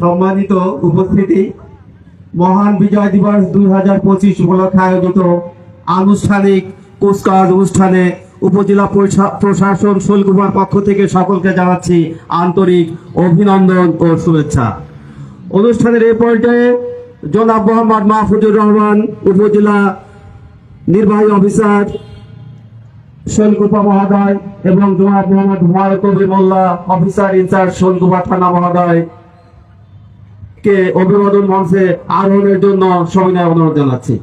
সম্মানিত উপস্থিতি, মহান বিজয় দিবস দুই হাজার পঁচিশ উপলক্ষে আয়োজিত আনুষ্ঠানিক কুচকাওয়াজ অনুষ্ঠানে উপজেলা প্রশাসন শৈলকুমার পক্ষ থেকে সকলকে জানাচ্ছি আন্তরিক অভিনন্দন ও শুভেচ্ছা। অনুষ্ঠানের এই পর্যায়ে জনাব মোহাম্মদ মাহফুজুর রহমান, উপজেলা নির্বাহী অফিসার শৈলকুপা মহোদয় এবং জনাব মোহাম্মদ হুমায়ুন কবির মোল্লা, অফিসার ইনচার্জ শৈলকুপা থানা মহোদয় কে অভিবাদন মঞ্চে আরোহণের জন্য সবিনয় অনুরোধ জানাচ্ছি।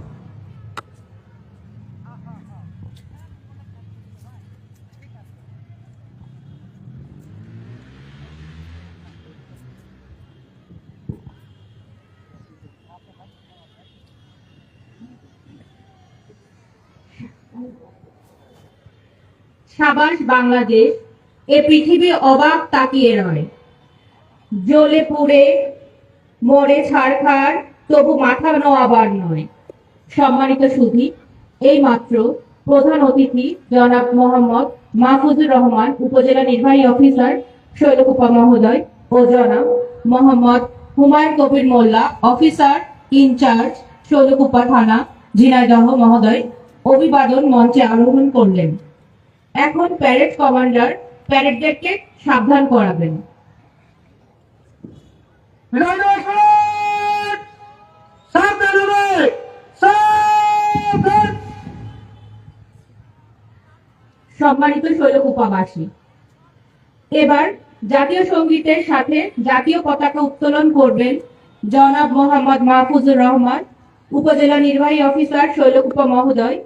সাবাস বাংলাদেশ, এ পৃথিবী অবাক তাকিয়ে রয়। জ্বলে পুড়ে মরে ছাড়খাড় তবু মাথা নোয়াবার নয়। সম্মানিত সুধী এই মাত্র প্রধান অতিথি জনাব মোহাম্মদ মাহফুজুর রহমান, উপজেলা নির্বাহী অফিসার শৈলকুপা মহোদয় ও জনাব মোহাম্মদ হুমায়ুন কবির মোল্লা, অফিসার ইনচার্জ শৈলকুপা থানা, ঝিনাইদহ মহোদয়, অভিবাদন মঞ্চে আরোহণ করলেন। এখন প্যারেড কমান্ডার প্যারেডদেরকে সাবধান করাবেন। সম্মানিত শৈলকুপাবাসী এবার জাতীয় সঙ্গীতের সাথে জাতীয় পতাকা উত্তোলন করবেন জনাব মোহাম্মদ মাহফুজুর রহমান, উপজেলা নির্বাহী অফিসার শৈলকুপা মহোদয়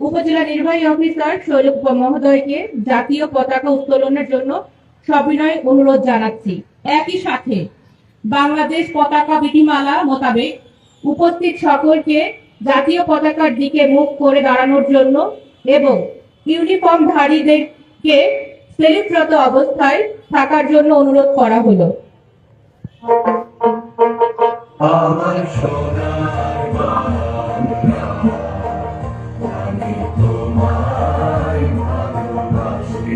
উপজেলা নির্বাহী অফিসার শৈলকুপা মহোদয়কে জাতীয় পতাকা উত্তোলনের জন্য সবিনয় অনুরোধ জানাচ্ছি। একই সাথে বাংলাদেশ পতাকা বিধিমালা মোতাবেক উপস্থিত সকলকে জাতীয় পতাকার দিকে মুখ করে দাঁড়ানোর জন্য এবং ইউনিফর্মধারীদেরকে সেলিফরত অবস্থায় থাকার জন্য অনুরোধ করা হলো। আমার সোনার তোমায় ভালোবাসি।